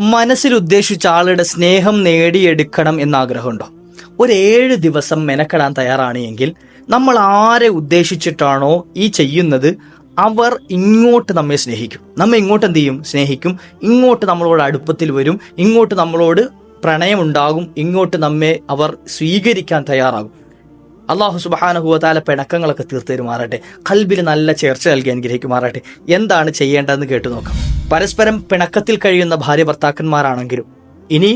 മനസ്സിൽ ഉദ്ദേശിച്ച ആളുടെ സ്നേഹം നേടിയെടുക്കണം എന്ന ആഗ്രഹമുണ്ടോ ഒരു ഏഴ് ദിവസം മെനക്കെടാൻ തയ്യാറാണ് എങ്കിൽ നമ്മൾ ആരെ ഉദ്ദേശിച്ചിട്ടാണോ ഈ ചെയ്യുന്നത്? അവർ ഇങ്ങോട്ട് നമ്മെ സ്നേഹിക്കും. നമ്മെ ഇങ്ങോട്ട് എന്ത് ചെയ്യും? സ്നേഹിക്കും. ഇങ്ങോട്ട് നമ്മളോട് അടുപ്പത്തിൽ വരും. ഇങ്ങോട്ട് നമ്മളോട് പ്രണയമുണ്ടാകും. ഇങ്ങോട്ട് നമ്മെ അവർ സ്വീകരിക്കാൻ തയ്യാറാകും. അള്ളാഹു സുബാനഹുവതാല പിണക്കങ്ങളൊക്കെ തീർത്തു തരുമാറട്ടെ. കൽബിൽ നല്ല ചേർച്ച നൽകി അനുഗ്രഹിക്കുമാറട്ടെ. എന്താണ് ചെയ്യേണ്ടതെന്ന് കേട്ടു നോക്കാം. പരസ്പരം പിണക്കത്തിൽ കഴിയുന്ന ഭാര്യ ഭർത്താക്കന്മാരാണെങ്കിലും ഇനി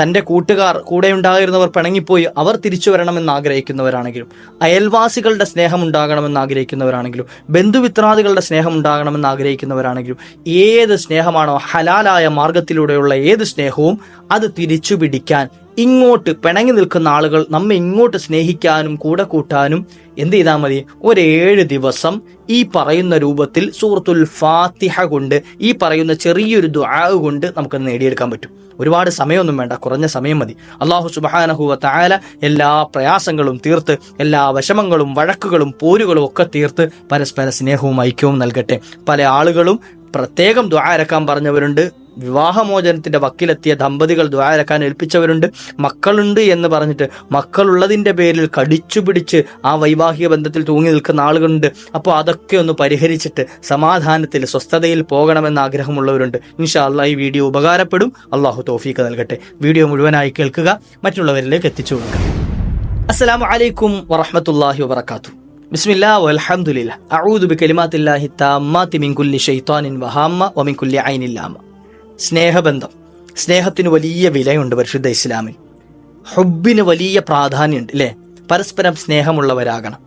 തന്റെ കൂട്ടുകാർ കൂടെ ഉണ്ടായിരുന്നവർ പിണങ്ങിപ്പോയി അവർ തിരിച്ചു വരണമെന്ന് ആഗ്രഹിക്കുന്നവരാണെങ്കിലും അയൽവാസികളുടെ സ്നേഹം ഉണ്ടാകണമെന്ന് ആഗ്രഹിക്കുന്നവരാണെങ്കിലും ബന്ധുമിത്രാദികളുടെ സ്നേഹം ഉണ്ടാകണമെന്ന് ആഗ്രഹിക്കുന്നവരാണെങ്കിലും ഏത് സ്നേഹമാണോ ഹലാലായ മാർഗത്തിലൂടെയുള്ള ഏത് സ്നേഹവും അത് തിരിച്ചു പിടിക്കാൻ ഇങ്ങോട്ട് പിണങ്ങി നിൽക്കുന്ന ആളുകൾ നമ്മെ ഇങ്ങോട്ട് സ്നേഹിക്കാനും കൂടെ കൂട്ടാനും എന്ത് ചെയ്താൽ മതി? ഒരേഴ് ദിവസം ഈ പറയുന്ന രൂപത്തിൽ സൂറത്തുൽ ഫാത്തിഹ കൊണ്ട് ഈ പറയുന്ന ചെറിയൊരു ദുആ കൊണ്ട് നമുക്ക് നേടിയെടുക്കാൻ പറ്റും. ഒരുപാട് സമയമൊന്നും വേണ്ട കുറഞ്ഞ സമയം മതി. അള്ളാഹു സുബാനഹുവ തായാല എല്ലാ പ്രയാസങ്ങളും തീർത്ത് എല്ലാ വിഷമങ്ങളും വഴക്കുകളും പോരുകളും ഒക്കെ തീർത്ത് പരസ്പര സ്നേഹവും ഐക്യവും നൽകട്ടെ. പല ആളുകളും പ്രത്യേകം ദ്വാരക്കാൻ പറഞ്ഞവരുണ്ട്. വിവാഹമോചനത്തിന്റെ വക്കിലെത്തിയ ദമ്പതികൾ ദ്വാരക്കാൻ ഏൽപ്പിച്ചവരുണ്ട്. മക്കളുണ്ട് എന്ന് പറഞ്ഞിട്ട് മക്കളുള്ളതിന്റെ പേരിൽ കടിച്ചു പിടിച്ച് ആ വൈവാഹിക ബന്ധത്തിൽ തൂങ്ങി നിൽക്കുന്ന ആളുകളുണ്ട്. അപ്പോൾ അതൊക്കെ ഒന്ന് പരിഹരിച്ചിട്ട് സമാധാനത്തിൽ സ്വസ്ഥതയിൽ പോകണമെന്ന് ആഗ്രഹമുള്ളവരുണ്ട്. ഇൻഷാ അള്ളാഹ് ഈ വീഡിയോ ഉപകാരപ്പെടും. അള്ളാഹു തോഫീക്ക് നൽകട്ടെ. വീഡിയോ മുഴുവനായി കേൾക്കുക. മറ്റുള്ളവരിലേക്ക് എത്തിച്ചു കൊടുക്കുക. അസ്സലാമു അലൈക്കും വറഹമത്തല്ലാഹി വാത്തു ബിസ്മില്ലാ വൽഹംദുലില്ലാ അഊദു കലിമാത്തില്ലാഹി താമ്മാതി മിൻ കുല്ലി വഹാമ്മ വമിൻ കുല്ലി സ്നേഹബന്ധം. സ്നേഹത്തിന് വലിയ വിലയുണ്ട് പരിശുദ്ധ ഇസ്ലാമിൽ. ഹുബിന് വലിയ പ്രാധാന്യമുണ്ട് അല്ലേ പരസ്പരം സ്നേഹമുള്ളവരാകണം.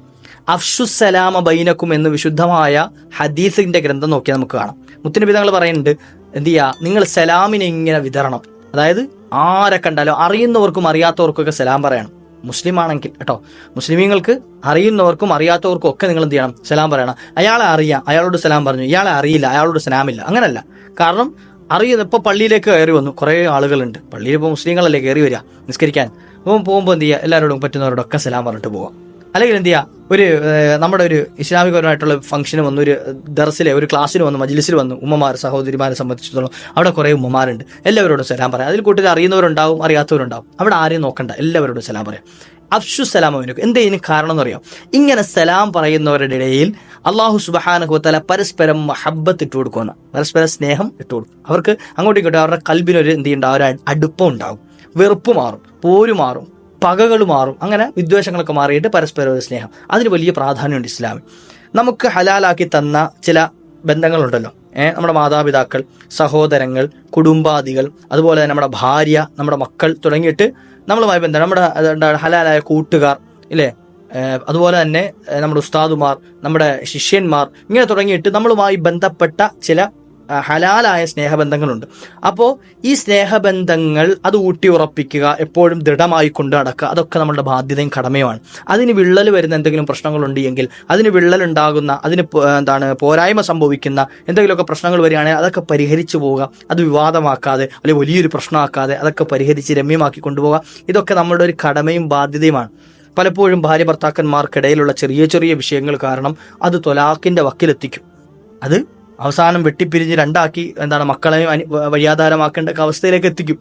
അഫ്ഷുസലാമ ബൈനക്കും എന്ന് വിശുദ്ധമായ ഹദീസിന്റെ ഗ്രന്ഥം നോക്കിയാൽ നമുക്ക് കാണാം. മുത്തനബിതങ്ങൾ പറയുന്നുണ്ട് എന്ത് ചെയ്യുക നിങ്ങൾ സലാമിനെ ഇങ്ങനെ വിതരണം. അതായത് ആരെ കണ്ടാലും അറിയുന്നവർക്കും അറിയാത്തവർക്കും ഒക്കെ സലാം പറയണം. മുസ്ലിം ആണെങ്കിൽ കേട്ടോ മുസ്ലിമീങ്ങൾക്ക് അറിയുന്നവർക്കും അറിയാത്തവർക്കും ഒക്കെ നിങ്ങൾ എന്ത് ചെയ്യണം? സലാം പറയണം. അയാളെ അറിയാം. അയാളോട് സലാം പറഞ്ഞു. ഇയാളെ അറിയില്ല. അയാളോട് സലാമില്ല. അങ്ങനല്ല. കാരണം അറിയുന്ന ഇപ്പോൾ പള്ളിയിലേക്ക് കയറി വന്നു. കുറേ ആളുകളുണ്ട്. പള്ളിയിൽ ഇപ്പോൾ മുസ്ലിങ്ങളല്ലേ കയറി വരിക? നിസ്കരിക്കാൻ. അപ്പം പോകുമ്പോൾ എന്ത് ചെയ്യുക? എല്ലാവരോടും പറ്റുന്നവരോടൊക്കെ സലാം പറഞ്ഞിട്ട് പോവാം അല്ലെങ്കിൽ എന്ത് ചെയ്യുക? ഒരു നമ്മുടെ ഒരു ഇസ്ലാമികപരമായിട്ടുള്ള ഫംഗ്ഷന് വന്നു ഒരു ദർസിലെ ഒരു ക്ലാസ്സിന് വന്നു മജ്ലിസിൽ വന്നു. ഉമ്മമാർ സഹോദരിമാരെ സംബന്ധിച്ചിടത്തോളം അവിടെ കുറേ ഉമ്മമാരുണ്ട്. എല്ലാവരോടും സലാം പറയാം. അതിൽ കൂട്ടത്തിൽ അറിയുന്നവരുണ്ടാവും അറിയാത്തവരുണ്ടാവും. അവിടെ ആരെയും നോക്കണ്ട. എല്ലാവരോടും സലാം പറയാം. അഫ്ഷു സലാം എന്തെങ്കിലും കാരണം എന്ന് അറിയാം ഇങ്ങനെ സലാം പറയുന്നവരുടെ ഇടയിൽ അള്ളാഹു സുബഹാനഹുത്തല പരസ്പരം മഹബത്ത് ഇട്ട് കൊടുക്കുന്ന പരസ്പരം സ്നേഹം ഇട്ട് കൊടുക്കും. അവർക്ക് അങ്ങോട്ടും ഇങ്ങോട്ടും അവരുടെ കൽബിനൊരു എന്ത് ചെയ്യുണ്ടാവും ഒരു അടുപ്പം ഉണ്ടാകും. വെറുപ്പ് മാറും പോര് മാറും പകകൾ മാറും. അങ്ങനെ വിദ്വേഷങ്ങളൊക്കെ മാറിയിട്ട് പരസ്പരം ഒരു സ്നേഹം. അതിന് വലിയ പ്രാധാന്യമുണ്ട് ഇസ്ലാമിൽ നമുക്ക് ഹലാലാക്കി തന്ന ചില ബന്ധങ്ങളുണ്ടല്ലോ. ഏഹ് നമ്മുടെ മാതാപിതാക്കൾ സഹോദരങ്ങൾ കുടുംബാദികൾ അതുപോലെ തന്നെ നമ്മുടെ ഭാര്യ നമ്മുടെ മക്കൾ തുടങ്ങിയിട്ട് നമ്മളുമായി ബന്ധം. നമ്മുടെ എന്താണ് ഹലാലായ കൂട്ടുകാർ ഇല്ലേ? അതുപോലെ തന്നെ നമ്മുടെ ഉസ്താദുമാർ നമ്മുടെ ശിഷ്യന്മാർ ഇങ്ങനെ തുടങ്ങിയിട്ട് നമ്മളുമായി ബന്ധപ്പെട്ട ചില ഹലാലായ സ്നേഹബന്ധങ്ങളുണ്ട്. അപ്പോൾ ഈ സ്നേഹബന്ധങ്ങൾ അത് ഊട്ടി ഉറപ്പിക്കുക എപ്പോഴും ദൃഢമായി കൊണ്ടു നടക്കുക അതൊക്കെ നമ്മുടെ ബാധ്യതയും കടമയുമാണ്. അതിന് വിള്ളൽ വരുന്ന എന്തെങ്കിലും പ്രശ്നങ്ങളുണ്ട് എങ്കിൽ അതിന് വിള്ളൽ ഉണ്ടാകുന്ന അതിന് എന്താണ് പോരായ്മ സംഭവിക്കുന്ന എന്തെങ്കിലുമൊക്കെ പ്രശ്നങ്ങൾ വരികയാണെങ്കിൽ അതൊക്കെ പരിഹരിച്ചു പോവുക. അത് വിവാദമാക്കാതെ അല്ലെങ്കിൽ വലിയൊരു പ്രശ്നമാക്കാതെ അതൊക്കെ പരിഹരിച്ച് രമ്യമാക്കി കൊണ്ടുപോകുക ഇതൊക്കെ നമ്മുടെ ഒരു കടമയും ബാധ്യതയുമാണ്. പലപ്പോഴും ഭാര്യ ഭർത്താക്കന്മാർക്കിടയിലുള്ള ചെറിയ ചെറിയ വിഷയങ്ങൾ കാരണം അത് തൊലാക്കിന്റെ വക്കിലെത്തിക്കും. അത് അവസാനം വെട്ടിപ്പിരിഞ്ഞ് രണ്ടാക്കി എന്താണ് മക്കളെ വഴിയാധാരമാക്കേണ്ട അവസ്ഥയിലേക്ക് എത്തിക്കും.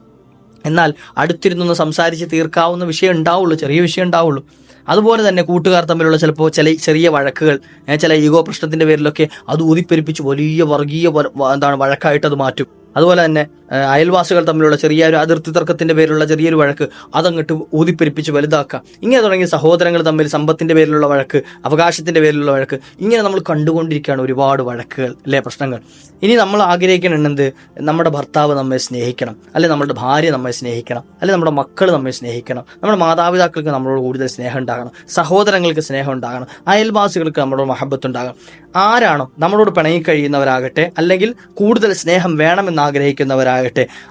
എന്നാൽ അടുത്തിരുന്നൊന്ന് സംസാരിച്ച് തീർക്കാവുന്ന വിഷയം ഉണ്ടാവുള്ളൂ ചെറിയ വിഷയം ഉണ്ടാവുള്ളൂ. അതുപോലെ തന്നെ കൂട്ടുകാർ തമ്മിലുള്ള ചിലപ്പോൾ ചില ചെറിയ വഴക്കുകൾ ചില ഈഗോ പ്രശ്നത്തിന്റെ പേരിലൊക്കെ അത് ഊതിപ്പെരിപ്പിച്ച് വലിയ വർഗീയ എന്താണ് വഴക്കായിട്ട് അത് മാറ്റും. അതുപോലെ തന്നെ അയൽവാസികൾ തമ്മിലുള്ള ചെറിയ ഒരു അതിർത്തി തർക്കത്തിന്റെ പേരിലുള്ള ചെറിയൊരു വഴക്ക് അതങ്ങോട്ട് ഊതിപ്പെരിപ്പിച്ച് വലുതാക്കുക. ഇങ്ങനെ തുടങ്ങിയ സഹോദരങ്ങൾ തമ്മിൽ സമ്പത്തിന്റെ പേരിലുള്ള വഴക്ക് അവകാശത്തിന്റെ പേരിലുള്ള വഴക്ക് ഇങ്ങനെ നമ്മൾ കണ്ടുകൊണ്ടിരിക്കുകയാണ് ഒരുപാട് വഴക്കുകൾ അല്ലെ പ്രശ്നങ്ങൾ? ഇനി നമ്മൾ ആഗ്രഹിക്കണെന്ത് നമ്മുടെ ഭർത്താവ് നമ്മെ സ്നേഹിക്കണം അല്ലെ നമ്മുടെ ഭാര്യ നമ്മെ സ്നേഹിക്കണം അല്ലെ നമ്മുടെ മക്കൾ നമ്മെ സ്നേഹിക്കണം നമ്മുടെ മാതാപിതാക്കൾക്ക് നമ്മളോട് കൂടുതൽ സ്നേഹം ഉണ്ടാകണം സഹോദരങ്ങൾക്ക് സ്നേഹം ഉണ്ടാകണം അയൽവാസികൾക്ക് നമ്മളോട് മഹബത്ത് ഉണ്ടാകണം. ആരാണോ നമ്മളോട് പിണങ്ങി കഴിയുന്നവരാകട്ടെ അല്ലെങ്കിൽ കൂടുതൽ സ്നേഹം വേണമെന്ന് ആഗ്രഹിക്കുന്നവരാകട്ടെ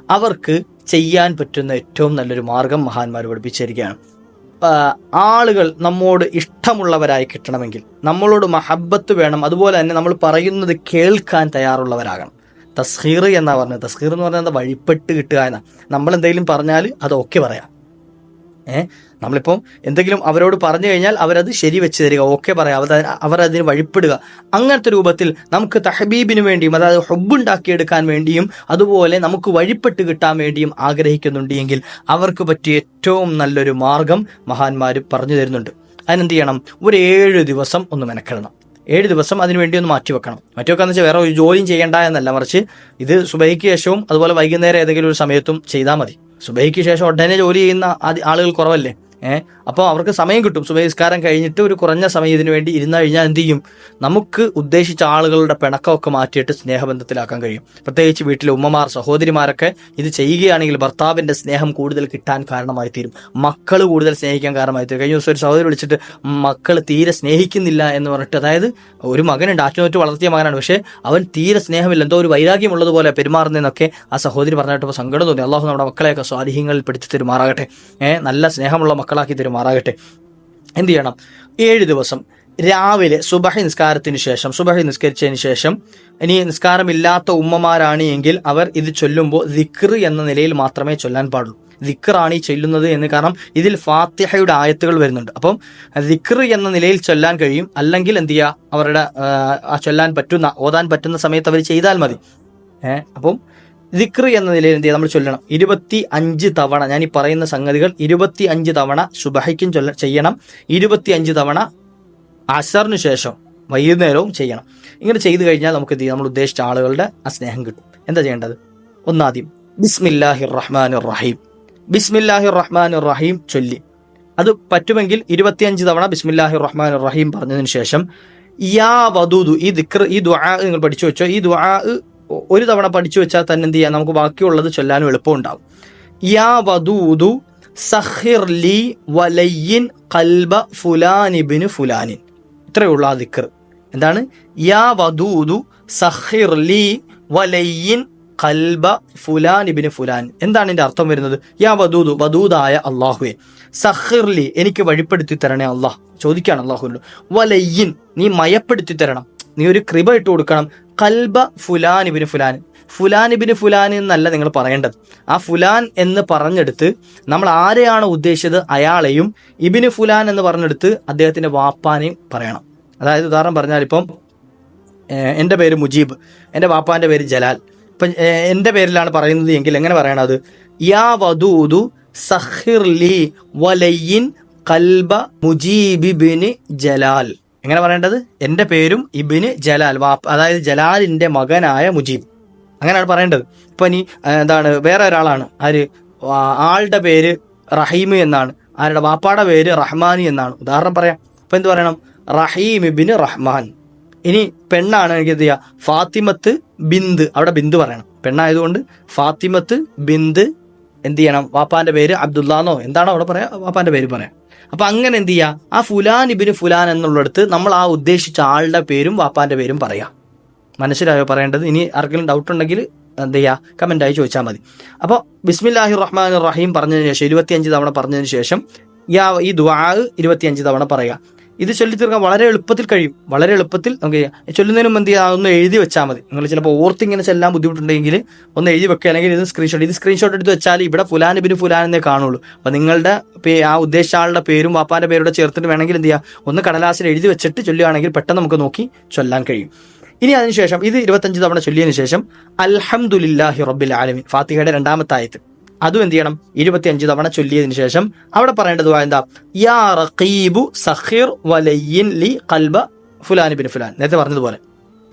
അവർക്ക് ചെയ്യാൻ പറ്റുന്ന ഏറ്റവും നല്ലൊരു മാർഗം മഹാന്മാർ പഠിപ്പിച്ചിരിക്കുകയാണ്. ആളുകൾ നമ്മോട് ഇഷ്ടമുള്ളവരായി കിട്ടണമെങ്കിൽ നമ്മളോട് മഹബത്ത് വേണം. അതുപോലെ തന്നെ നമ്മൾ പറയുന്നത് കേൾക്കാൻ തയ്യാറുള്ളവരാകണം. തസ്ഹീർ എന്നാ പറഞ്ഞത്. തസ്ഹീർ എന്ന് പറഞ്ഞാൽ വഴിപ്പെട്ട് കിട്ടുക എന്നാ. നമ്മൾ എന്തെങ്കിലും പറഞ്ഞാൽ അത് ഓക്കെ പറയാം. ഏഹ് നമ്മളിപ്പം എന്തെങ്കിലും അവരോട് പറഞ്ഞു കഴിഞ്ഞാൽ അവരത് ശരി വെച്ച് തരിക ഓക്കെ പറയാം. അവർ അവർ അതിന് വഴിപ്പെടുക. അങ്ങനത്തെ രൂപത്തിൽ നമുക്ക് തഹബീബിന് വേണ്ടിയും അതായത് ഹൊബുണ്ടാക്കിയെടുക്കാൻ വേണ്ടിയും അതുപോലെ നമുക്ക് വഴിപ്പെട്ട് കിട്ടാൻ വേണ്ടിയും ആഗ്രഹിക്കുന്നുണ്ട് എങ്കിൽ അവർക്ക് പറ്റിയ ഏറ്റവും നല്ലൊരു മാർഗം മഹാന്മാർ പറഞ്ഞു തരുന്നുണ്ട്. അതിനെന്ത് ചെയ്യണം? ഒരു ഏഴ് ദിവസം ഒന്ന് മെനക്കെടണം. ഏഴ് ദിവസം അതിന് വേണ്ടി ഒന്ന് മാറ്റിവെക്കണം മറ്റൊക്കെ വെച്ചാൽ വേറെ ഒരു ജോലിയും ചെയ്യേണ്ട എന്നല്ല. മറിച്ച് ഇത് സുബൈക്ക് ശേഷവും അതുപോലെ വൈകുന്നേരം ഏതെങ്കിലും ഒരു സമയത്തും ചെയ്താൽ മതി. സുബൈക്ക് ശേഷം ഉടനെ ജോലി ചെയ്യുന്ന ആളുകൾ കുറവല്ലേ? ഏഹ് അപ്പോൾ അവർക്ക് സമയം കിട്ടും. സുബഹിസ്കാരം കഴിഞ്ഞിട്ട് ഒരു കുറഞ്ഞ സമയം ഇതിനു വേണ്ടി ഇരുന്ന് കഴിഞ്ഞാൽ എന്ത് ചെയ്യും? നമുക്ക് ഉദ്ദേശിച്ച ആളുകളുടെ പിണക്കമൊക്കെ മാറ്റിയിട്ട് സ്നേഹബന്ധത്തിലാക്കാൻ കഴിയും. പ്രത്യേകിച്ച് വീട്ടിലെ ഉമ്മമാർ സഹോദരിമാരൊക്കെ ഇത് ചെയ്യുകയാണെങ്കിൽ ഭർത്താവിന്റെ സ്നേഹം കൂടുതൽ കിട്ടാൻ കാരണമായി തീരും. മക്കൾ കൂടുതൽ സ്നേഹിക്കാൻ കാരണമായി തീരും. കഴിഞ്ഞ ദിവസം ഒരു സഹോദരി വിളിച്ചിട്ട് മക്കൾ തീരെ സ്നേഹിക്കുന്നില്ല എന്ന് പറഞ്ഞിട്ട് അതായത് ഒരു മകനുണ്ട് ആറ്റുനോറ്റ് വളർത്തിയ മകനാണ്. പക്ഷേ അവൻ തീരെ സ്നേഹമില്ല. എന്തോ ഒരു വൈരാഗ്യമുള്ളതുപോലെ പെരുമാറുന്നതെന്നൊക്കെ ആ സഹോദരി പറഞ്ഞിട്ട് സങ്കടം തോന്നി. അള്ളാഹു നമ്മുടെ മക്കളെയൊക്കെ സ്വാധീനങ്ങളിൽ പിടിച്ചു തരുമാറാകട്ടെ. ഏഹ് നല്ല സ്നേഹമുള്ള മക്കളാക്കി തരുമാറാകട്ടെ എന്ത് ചെയ്യണം? ഏഴ് ദിവസം രാവിലെ സുബഹി നിസ്കാരത്തിന് ശേഷം സുബഹി നിസ്കരിച്ചതിന് ശേഷം ഇനി നിസ്കാരമില്ലാത്ത ഉമ്മമാരാണ് എങ്കിൽ അവർ ഇത് ചൊല്ലുമ്പോൾ ദിക്ർ എന്ന നിലയിൽ മാത്രമേ ചൊല്ലാൻ പാടുള്ളൂ. ദിക്റാണ് ഈ ചൊല്ലുന്നത് എന്ന് കാരണം ഇതിൽ ഫാത്തിഹയുടെ ആയത്തുകൾ വരുന്നുണ്ട്. അപ്പം ദിക്ർ എന്ന നിലയിൽ ചൊല്ലാൻ കഴിയും. അല്ലെങ്കിൽ എന്ത് ചെയ്യുക? അവരുടെ ചൊല്ലാൻ പറ്റുന്ന ഓതാൻ പറ്റുന്ന സമയത്ത് അവർ ചെയ്താൽ മതി. ഏഹ് അപ്പം ദിക്ർ എന്ന നിലയിൽ എന്ത് നമ്മൾ ചൊല്ലണം. ഇരുപത്തി അഞ്ച് തവണ ഞാൻ ഈ പറയുന്ന സംഗതികൾ ഇരുപത്തി അഞ്ച് തവണ സുബഹയ്ക്കും ചൊല്ല ചെയ്യണം. ഇരുപത്തി അഞ്ച് തവണ അസറിന് ശേഷം വൈകുന്നേരവും ചെയ്യണം. ഇങ്ങനെ ചെയ്തു കഴിഞ്ഞാൽ നമുക്ക് നമ്മൾ ഉദ്ദേശിച്ച ആളുകളുടെ ആ സ്നേഹം കിട്ടും. എന്താ ചെയ്യേണ്ടത്? ഒന്നാദ്യം ബിസ്മില്ലാഹിർ റഹ്മാൻ റഹീം ബിസ്മില്ലാഹിർ റഹ്മാൻ റഹീം ചൊല്ലി. അത് പറ്റുമെങ്കിൽ ഇരുപത്തിയഞ്ച് തവണ ബിസ്മില്ലാഹിർ റഹ്മാൻ റഹീം പറഞ്ഞതിന് ശേഷം യാ വദൂദു ഈ ദിക്ർ ഈ ദുആ നിങ്ങൾ പഠിച്ചു വെച്ചോ ഈ ദുആ ഒരു തവണ പഠിച്ചു വെച്ചാൽ തന്നെ എന്ത് ചെയ്യാം? നമുക്ക് ബാക്കിയുള്ളത് ചൊല്ലാനും എളുപ്പമുണ്ടാവും യാ വദൂദു സഹിർ ലി വലയ്യിൻ കൽബ ഫുലാനിബിന് ഫുലാനിൻ. ഇത്രയേ ഉള്ളു ആ ദിക്കർ എന്താണ്? യാ വദൂദു സഹിർ ലി വലയ്യിൻ കൽബ ഫുലാൻ ഫുലാൻ. എന്താണ് ഇതിന്റെ അർത്ഥം വരുന്നത്? യാ വദൂദു വദൂദായ അള്ളാഹുവെ സഹിർലി എനിക്ക് വഴിപ്പെടുത്തി തരണേ അള്ളാഹ് ചോദിക്കാണ് അള്ളാഹുവിനോട് വലയ്യിൻ നീ മയപ്പെടുത്തി തരണം. നീ ഒരു കൃപ ഇട്ട് കൊടുക്കണം. കൽബ ഫുലാൻ ഇബിന് ഫുലാൻ. ഫുലാൻ ഇബിന് ഫുലാൻ എന്നല്ല നിങ്ങൾ പറയേണ്ടത്. ആ ഫുലാൻ എന്ന് പറഞ്ഞെടുത്ത് നമ്മൾ ആരെയാണ് ഉദ്ദേശിച്ചത്? അയാളെയും ഇബിന് ഫുലാൻ എന്ന് പറഞ്ഞെടുത്ത് അദ്ദേഹത്തിന്റെ വാപ്പാനെയും പറയണം. അതായത് ഉദാഹരണം പറഞ്ഞാൽ ഇപ്പം എന്റെ പേര് മുജീബ് എന്റെ വാപ്പാന്റെ പേര് ജലാൽ. ഇപ്പം എന്റെ പേരിലാണ് പറയുന്നത് എങ്കിൽ എങ്ങനെ പറയണത്? യാ വദൂദു സഹിർലി വലയിൻ കൽബ മുജീബിബിന് ജലാൽ. എങ്ങനെ പറയേണ്ടത്? എന്റെ പേരും ഇബിന് ജലാൽ വാപ്പ അതായത് ജലാലിന്റെ മകനായ മുജീബ്. അങ്ങനെയാണ് പറയേണ്ടത്. ഇപ്പം ഇനി എന്താണ് വേറെ ഒരാളാണ്. ആര്? ആളുടെ പേര് റഹീം എന്നാണ്. ആരുടെ? വാപ്പാടെ പേര് റഹ്മാനി എന്നാണ്. ഉദാഹരണം പറയാം. അപ്പൊ എന്ത് പറയണം? റഹീം ഇബിന് റഹ്മാൻ. ഇനി പെണ്ണാണ് എനിക്ക് എന്ത് ചെയ്യുക ഫാത്തിമത്ത് ബിന്ദ്. അവിടെ ബിന്ദ് പറയണം. പെണ്ണായതുകൊണ്ട് ഫാത്തിമത്ത് ബിന്ദ് എന്ത് ചെയ്യണം? വാപ്പാന്റെ പേര് അബ്ദുല്ലാന്നോ എന്താണോ അവിടെ പറയാ? വാപ്പാന്റെ പേര് പറയാം. അപ്പൊ അങ്ങനെ എന്ത് ചെയ്യുക ആ ഫുലാൻ ഇബിന് ഫുലാൻ എന്നുള്ളിടത്ത് നമ്മൾ ആ ഉദ്ദേശിച്ച ആളുടെ പേരും വാപ്പാന്റെ പേരും പറയാം. മനസ്സിലായോ പറയേണ്ടത്? ഇനി ആർക്കെങ്കിലും ഡൗട്ട് ഉണ്ടെങ്കിൽ എന്ത് ചെയ്യുക കമന്റായി ചോദിച്ചാൽ മതി. അപ്പോൾ ബിസ്മില്ലാഹി റഹ്മാൻ റഹീം പറഞ്ഞതിന് ശേഷം ഇരുപത്തിയഞ്ച് തവണ പറഞ്ഞതിന് ശേഷം ഈ ദുആ ഇരുപത്തിയഞ്ച് തവണ പറയുക ഇത് ചൊല്ലി തീർക്കാൻ വളരെ എളുപ്പത്തിൽ കഴിയും. വളരെ എളുപ്പത്തിൽ നമുക്ക്. ചൊല്ലുന്നതിന് മുമ്പ് എന്ത് ചെയ്യുക എഴുതി വെച്ചാൽ മതി. നിങ്ങൾ ചിലപ്പോൾ ഓർത്ത് ഇങ്ങനെ ചെല്ലാൻ ബുദ്ധിമുട്ടുണ്ടെങ്കിൽ ഒന്ന് എഴുതി വെക്കുക. അല്ലെങ്കിൽ ഇത് സ്ക്രീൻഷോട്ട് ഇത് സ്ക്രീൻഷോട്ട് എടുത്ത് വെച്ചാൽ ഇവിടെ ഫുലാൻ ബിന് ഫുലാൻ എന്നേ കാണുള്ളൂ. അപ്പോൾ നിങ്ങളുടെ ആ ഉദ്ദേശിച്ച ആളുടെ പേരും വാപ്പാന്റെ പേരുടെ ചേർത്തിട്ട് വേണമെങ്കിൽ എന്ത് ചെയ്യുക ഒന്ന് കടലാസിൽ എഴുതി വെച്ചിട്ട് ചൊല്ലുകയാണെങ്കിൽ പെട്ടെന്ന് നമുക്ക് നോക്കി ചൊല്ലാൻ കഴിയും. ഇനി അതിനുശേഷം ഇത് ഇരുപത്തഞ്ച് തവണ ചൊല്ലിയതിനു ശേഷം അൽഹംദുലില്ലാഹി റബ്ബിൽ ആലമി ഫാത്തിഹയുടെ രണ്ടാമത്തെ ആയത്ത്. അതും എന്ത് ചെയ്യണം? ഇരുപത്തിയഞ്ച് തവണ ചൊല്ലിയതിന് ശേഷം അവിടെ പറയേണ്ടതുമായ എന്താ? യാ റഖീബു സഖീർ വലയ്യിൻ ലി കൽബ ഫുലാൻ ബിൻ ഫുലാൻ. നേരത്തെ പറഞ്ഞതുപോലെ.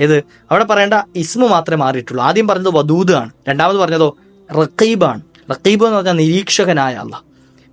ഏത്? അവിടെ പറയേണ്ട ഇസ്മു മാത്രമേ മാറിയിട്ടുള്ളൂ. ആദ്യം പറഞ്ഞത് വദൂദ് ആണ്. രണ്ടാമത് പറഞ്ഞതോ റഖീബാണ് റഖീബ് എന്ന് പറഞ്ഞാൽ നിരീക്ഷകനായ അള്ളാഹ്.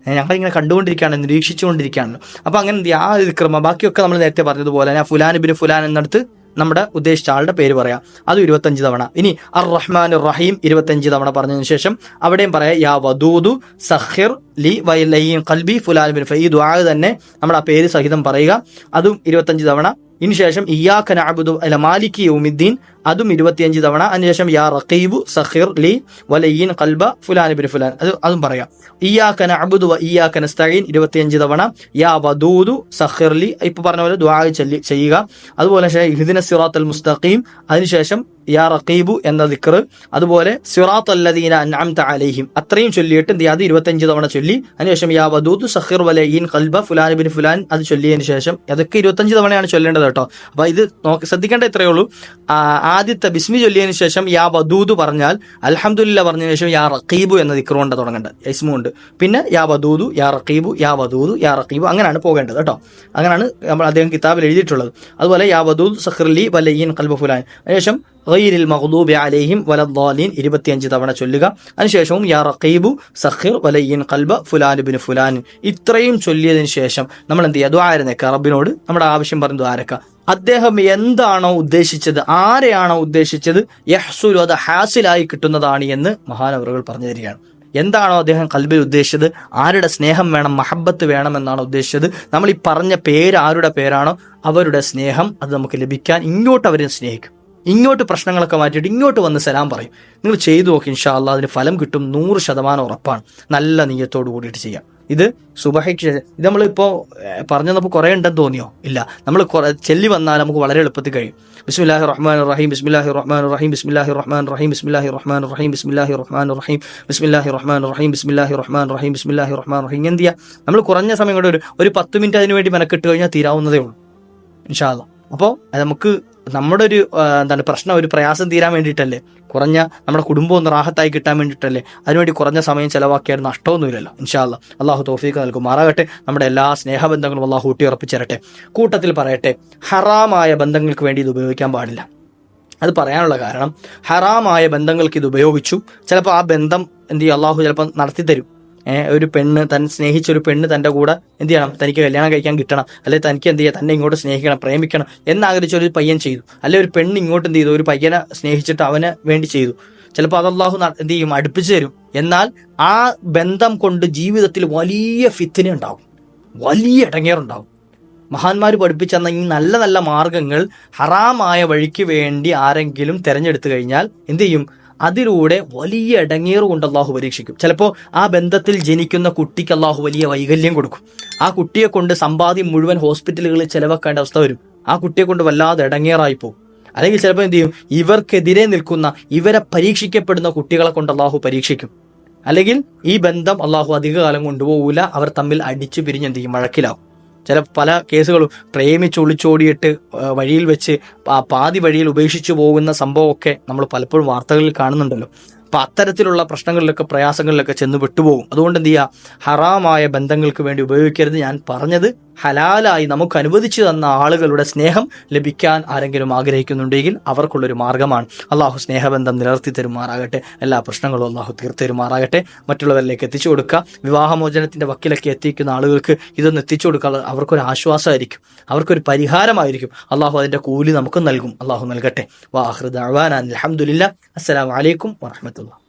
ഞങ്ങളിങ്ങനെ കണ്ടുകൊണ്ടിരിക്കുകയാണ് നിരീക്ഷിച്ചുകൊണ്ടിരിക്കുകയാണല്ലോ. അപ്പൊ അങ്ങനെ? ആ ഒരു ക്രമം. ബാക്കിയൊക്കെ നമ്മൾ നേരത്തെ പറഞ്ഞതുപോലെ ഞാൻ ഫുലാൻ ബിൻ ഫുലാൻ എന്നിടത്ത് നമ്മുടെ ഉദ്ദേശിച്ച ആളുടെ പേര് പറയാം. അതും ഇരുപത്തഞ്ച് തവണ. ഇനി അർ റഹ്മാൻ റഹീം ഇരുപത്തഞ്ച് തവണ പറഞ്ഞതിന് ശേഷം അവിടെയും പറയാം യാ വദൂദു സഹിർ ലി വൈലയ്യും കൽബി ഫുലാൻ ബിൻ ഈ ദുആ തന്നെ നമ്മൾ ആ പേര് സഹിതം പറയുക. അതും ഇരുപത്തഞ്ച് തവണ. ഇനി ശേഷം ഇയാഖ അബുദു അല്ല മാലികി യൗമിദ്ദീൻ അതും ഇരുപത്തിയഞ്ച് തവണ. അതിനുശേഷം യാ റഖീബു സഖിർ ലി വലയ്യൻ കൽബ ഫുലാൻ ബിൻ ഫുലാൻ. അത് അതും പറയാം. ഇയാക്കന അബുദു ഇയാക്കന സ്തൈൻ ഇരുപത്തിയഞ്ച് തവണ യാ വദൂദു സഖിർ ലി. ഇപ്പൊ പറഞ്ഞ പോലെ ചൊല്ലി ചെയ്യുക. അതുപോലെ ഇഹ്ദിന സിറാത്തൽ മുസ്തഖീം. അതിനുശേഷം യാ റഖീബു എന്ന ദിക്ർ. അതുപോലെ സിറാത്ത് അല്ലദീന അൻഅംത അലൈഹിം. അത്രയും ചൊല്ലിയിട്ട് എന്ത് ചെയ്യാതെ ഇരുപത്തഞ്ച് തവണ ചൊല്ലി. അതിനുശേഷം യാ വദൂദ് സഖിർ വലയീൻ കൽബ ഫുലാൻ ബിൻ ഫുലാൻ. അത് ചൊല്ലിയതിനു ശേഷം അതൊക്കെ ഇരുപത്തഞ്ച് തവണയാണ് ചൊല്ലേണ്ടത് കേട്ടോ. അപ്പൊ ഇത് നോക്കി ശ്രദ്ധിക്കേണ്ട ഇത്രയേ ഉള്ളൂ. ആദ്യത്തെ ബിസ്മി ചൊല്ലിയതിനു ശേഷം യാ വദൂദ് പറഞ്ഞാൽ അലഹമുല്ല പറഞ്ഞതിന് ശേഷം യാ റഖീബു എന്ന ദിക്ർ തുടങ്ങേണ്ടത്. ഇസ്മുണ്ട് പിന്നെ യാ വധൂതു യാ റഖീബു യാ വധൂതു യാ റഖീബു അങ്ങനെയാണ് പോകേണ്ടത് കേട്ടോ. അങ്ങനെയാണ് നമ്മൾ അദ്ദേഹം കിതാബിൽ എഴുതിയിട്ടുള്ളത്. അതുപോലെ യാ വദൂദ് സഖിർലി വലയീൻ ഖൽബ ഫുലാൻ. അതിനുശേഷം ഗൈരിൽ മഹ്ദൂബി അലൈഹിം വലദ്ദാലീൻ ഇരുപത്തിയഞ്ച് തവണ ചൊല്ലുക. അതിനുശേഷവും യാ റഖീബു സഖിർ വലയ്യൻ കൽബ ഫുലാൻ ബിൻ ഫുലാൻ. ഇത്രയും ചൊല്ലിയതിനു ശേഷം നമ്മൾ എന്ത് ചെയ്യുക? ദ്വാരനക്ക റബ്ബിനോട് നമ്മുടെ ആവശ്യം പറഞ്ഞു ദ്വാരക്ക അദ്ദേഹം എന്താണോ ഉദ്ദേശിച്ചത് ആരെയാണോ ഉദ്ദേശിച്ചത് യഹ്സുലു അത് ഹാസിലായി കിട്ടുന്നതാണ് എന്ന് മഹാനവറുകൾ പറഞ്ഞു തരികയാണ് എന്താണോ അദ്ദേഹം കൽബിൽ ഉദ്ദേശിച്ചത് ആരുടെ സ്നേഹം വേണം മഹബത്ത് വേണം എന്നാണ് ഉദ്ദേശിച്ചത് നമ്മൾ ഈ പറഞ്ഞ പേര് ആരുടെ പേരാണോ അവരുടെ സ്നേഹം അത് നമുക്ക് ലഭിക്കാൻ ഇങ്ങോട്ട് അവരെ സ്നേഹിക്കും. ഇങ്ങോട്ട് പ്രശ്നങ്ങളൊക്കെ മാറ്റിയിട്ട് ഇങ്ങോട്ട് വന്ന് സലാം പറയും. നിങ്ങൾ ചെയ്തു നോക്കി ഇൻഷാ അള്ളാഹ് അതിന് ഫലം കിട്ടും നൂറ് ശതമാനം ഉറപ്പാണ്. നല്ല നീയത്തോട് കൂടിയിട്ട് ചെയ്യാം. ഇത് സുബഹയ്ക്ക് ഇത് നമ്മളിപ്പോൾ പറഞ്ഞു നമുക്ക് കുറേ ഉണ്ടെന്ന് തോന്നിയോ? ഇല്ല. നമ്മൾ ചെല്ലി വന്നാൽ നമുക്ക് വളരെ എളുപ്പത്തിൽ കഴിയും. ബിസ്മില്ലാഹി റഹ്മാൻ റഹീം ബിസ്മില്ലാഹി റഹ്മാൻ റഹീം ബിസ്മില്ലാഹി റഹ്മാൻ റഹീം ബിസ്മില്ലാഹി റഹ്മാൻ റഹീം ബിസ്മില്ലാഹി റഹ്മാൻ റഹീം ബിസ്മില്ലാഹി റഹ്മാൻ റഹീം ബിസ്മില്ലാഹി റഹ്മാൻ റഹീം ബിസ്മില്ലാഹി റഹ്മാൻ റഹീം എന്ത് ചെയ്യുക നമ്മൾ കുറഞ്ഞ സമയം കൊണ്ട് ഒരു ഒരു പത്ത് മിനിറ്റ് അതിന് വേണ്ടി മെനക്കെട്ട് കഴിഞ്ഞാൽ തീരാവുന്നതേ ഉള്ളൂ. ഇൻഷാ അള്ളാഹ് അപ്പോൾ നമുക്ക് നമ്മുടെ ഒരു എന്താണ് പ്രശ്നം ഒരു പ്രയാസം തീരാൻ വേണ്ടിയിട്ടല്ലേ? കുറഞ്ഞ നമ്മുടെ കുടുംബം ഒന്ന് റാഹത്തായി കിട്ടാൻ വേണ്ടിയിട്ടല്ലേ? അതിനുവേണ്ടി കുറഞ്ഞ സമയം ചിലവാക്കിയാൽ നഷ്ടമൊന്നുമില്ലല്ലോ ഇൻഷാല്ല അള്ളാഹു തോഫീക്ക് നൽകും മാറാകട്ടെ നമ്മുടെ എല്ലാ സ്നേഹബന്ധങ്ങളും അള്ളാഹു ഊട്ടിയുറപ്പിച്ചിരട്ടെ കൂട്ടത്തിൽ പറയട്ടെ ഹറാമായ ബന്ധങ്ങൾക്ക് വേണ്ടി ഇത് ഉപയോഗിക്കാൻ പാടില്ല. അത് പറയാനുള്ള കാരണം ഹറാമായ ബന്ധങ്ങൾക്ക് ഇത് ഉപയോഗിച്ചു. ചിലപ്പോൾ ആ ബന്ധം എന്ത് ചെയ്യും? അള്ളാഹു ചിലപ്പോൾ നടത്തി തരും ഒരു പെണ്ണ് തൻ സ്നേഹിച്ച ഒരു പെണ്ണ് തന്റെ കൂടെ എന്ത് ചെയ്യണം? തനിക്ക് കല്യാണം കഴിക്കാൻ കിട്ടണം. അല്ലെങ്കിൽ തനിക്ക് എന്ത് ചെയ്യുക തന്നെ ഇങ്ങോട്ട് സ്നേഹിക്കണം പ്രേമിക്കണം എന്നാഗ്രഹിച്ച ഒരു പയ്യൻ ചെയ്തു. അല്ലെ ഒരു പെണ്ണ് ഇങ്ങോട്ട് എന്ത് ചെയ്തു? ഒരു പയ്യനെ സ്നേഹിച്ചിട്ട് അവന് വേണ്ടി ചെയ്തു. ചിലപ്പോൾ അത് അള്ളാഹു എന്ത് ചെയ്യും? അടുപ്പിച്ചു തരും. എന്നാൽ ആ ബന്ധം കൊണ്ട് ജീവിതത്തിൽ വലിയ ഫിത്തിനെ ഉണ്ടാവും വലിയ ഇടങ്ങേറുണ്ടാവും മഹാന്മാർ പഠിപ്പിച്ച ഈ നല്ല നല്ല മാർഗങ്ങൾ ഹറാമായ വഴിക്ക് വേണ്ടി ആരെങ്കിലും തിരഞ്ഞെടുത്തു കഴിഞ്ഞാൽ എന്ത് ചെയ്യും? അതിലൂടെ വലിയ ഇടങ്ങേറ് കൊണ്ട് അള്ളാഹു പരീക്ഷിക്കും. ചിലപ്പോൾ ആ ബന്ധത്തിൽ ജനിക്കുന്ന കുട്ടിക്ക് അള്ളാഹു വലിയ വൈകല്യം കൊടുക്കും. ആ കുട്ടിയെ കൊണ്ട് സമ്പാദ്യം മുഴുവൻ ഹോസ്പിറ്റലുകളിൽ ചെലവാക്കേണ്ട അവസ്ഥ വരും. ആ കുട്ടിയെ കൊണ്ട് വല്ലാതെ ഇടങ്ങേറായി പോകും അല്ലെങ്കിൽ ചിലപ്പോൾ എന്ത് ചെയ്യും? ഇവർക്കെതിരെ നിൽക്കുന്ന ഇവരെ പരീക്ഷിക്കപ്പെടുന്ന കുട്ടികളെ കൊണ്ട് അള്ളാഹു പരീക്ഷിക്കും. അല്ലെങ്കിൽ ഈ ബന്ധം അള്ളാഹു അധികകാലം കൊണ്ടുപോകൂല അവർ തമ്മിൽ അടിച്ചു പിരിഞ്ഞ് എന്ത് ചെയ്യും? മഴക്കിലാവും ചില പല കേസുകളും പ്രേമിച്ചൊളിച്ചോടിയിട്ട് വഴിയിൽ വെച്ച് പാതി വഴിയിൽ ഉപേക്ഷിച്ചു പോകുന്ന സംഭവമൊക്കെ നമ്മൾ പലപ്പോഴും വാർത്തകളിൽ കാണുന്നുണ്ടല്ലോ. അപ്പൊ അത്തരത്തിലുള്ള പ്രശ്നങ്ങളിലൊക്കെ പ്രയാസങ്ങളിലൊക്കെ ചെന്ന് വിട്ടുപോകും. അതുകൊണ്ട് എന്ത് ചെയ്യുക? ഹറാമായ ബന്ധങ്ങൾക്ക് വേണ്ടി ഉപയോഗിക്കരുത് ഞാൻ പറഞ്ഞത് ഹലാലായി നമുക്ക് അനുവദിച്ചു തന്ന ആളുകളുടെ സ്നേഹം ലഭിക്കാൻ ആരെങ്കിലും ആഗ്രഹിക്കുന്നുണ്ടെങ്കിൽ അവർക്കുള്ളൊരു മാർഗമാണ്. അള്ളാഹു സ്നേഹബന്ധം നിലർത്തി തരുമാറാകട്ടെ. എല്ലാ പ്രശ്നങ്ങളും അള്ളാഹു തീർത്തരുമാറാകട്ടെ മറ്റുള്ളവരിലേക്ക് എത്തിച്ചു കൊടുക്കുക. വിവാഹമോചനത്തിന്റെ വക്കിലൊക്കെ എത്തിക്കുന്ന ആളുകൾക്ക് ഇതൊന്ന് എത്തിച്ചു കൊടുക്കുക. അവർക്കൊരു ആശ്വാസമായിരിക്കും. അവർക്കൊരു പരിഹാരമായിരിക്കും. അള്ളാഹു അതിന്റെ കൂലി നമുക്ക് നൽകും. അള്ളാഹു നൽകട്ടെ. വാഹൃദ് അലഹമുല്ല അസ്സലാമലൈക്കും വാഹമത്തുള്ള